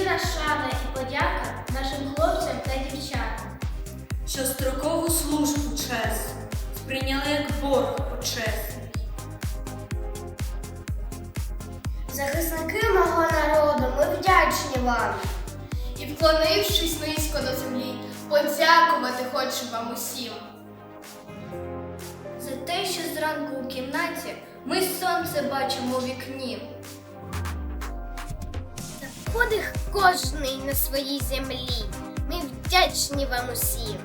щира шана і подяка нашим хлопцям та дівчатам. що строкову службу чесну сприйняли як борг почесний. Захисники мого народу, ми вдячні вам. І вклонившись низько до землі, подякувати хочу вам усім. За те, що зранку у кімнаті ми сонце бачимо у вікні. Подих кожний на своїй землі. Ми вдячні вам усім.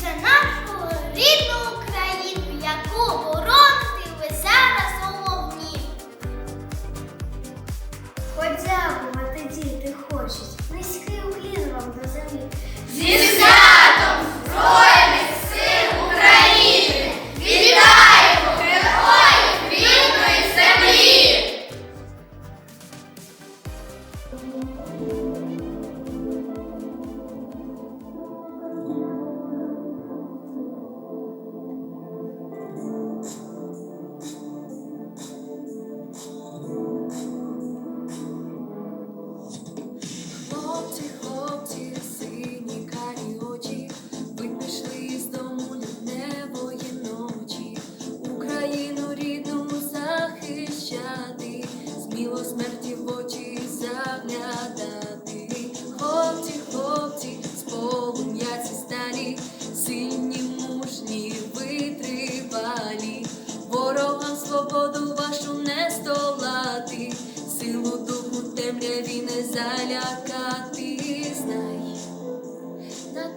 За нашу рідну Україну, яку бороните ви зараз у вогні. Подякувати діти хочуть. Низький уклін вам до землі. Зі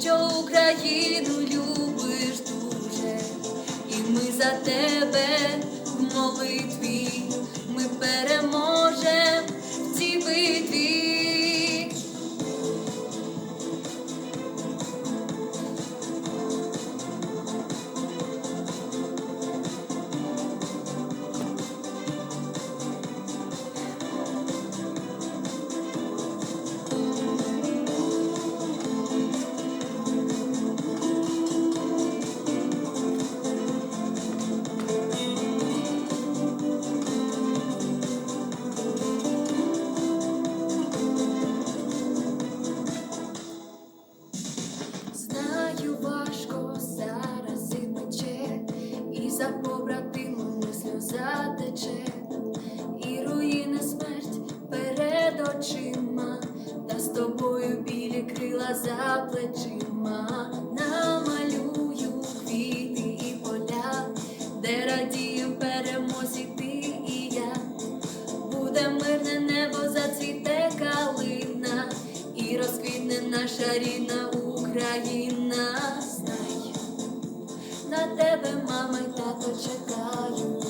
що Україну любиш дуже, і ми за тебе в молитві, ми переможем в цій битві. Наша рідна Україна. Знай, на тебе мама й тато чекають,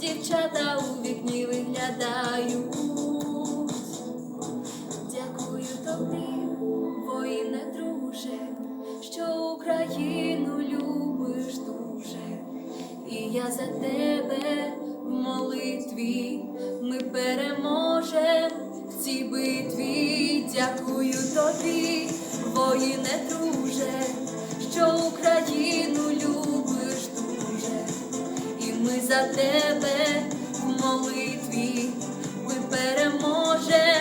дівчата у вікні виглядають. Дякую тобі, воїне друже, що Україну любиш дуже. І я за тебе в молитві, ми переможем в цій битві дякую тобі, воїне друже, що Україну любиш дуже, і ми за тебе в молитві ми переможемо.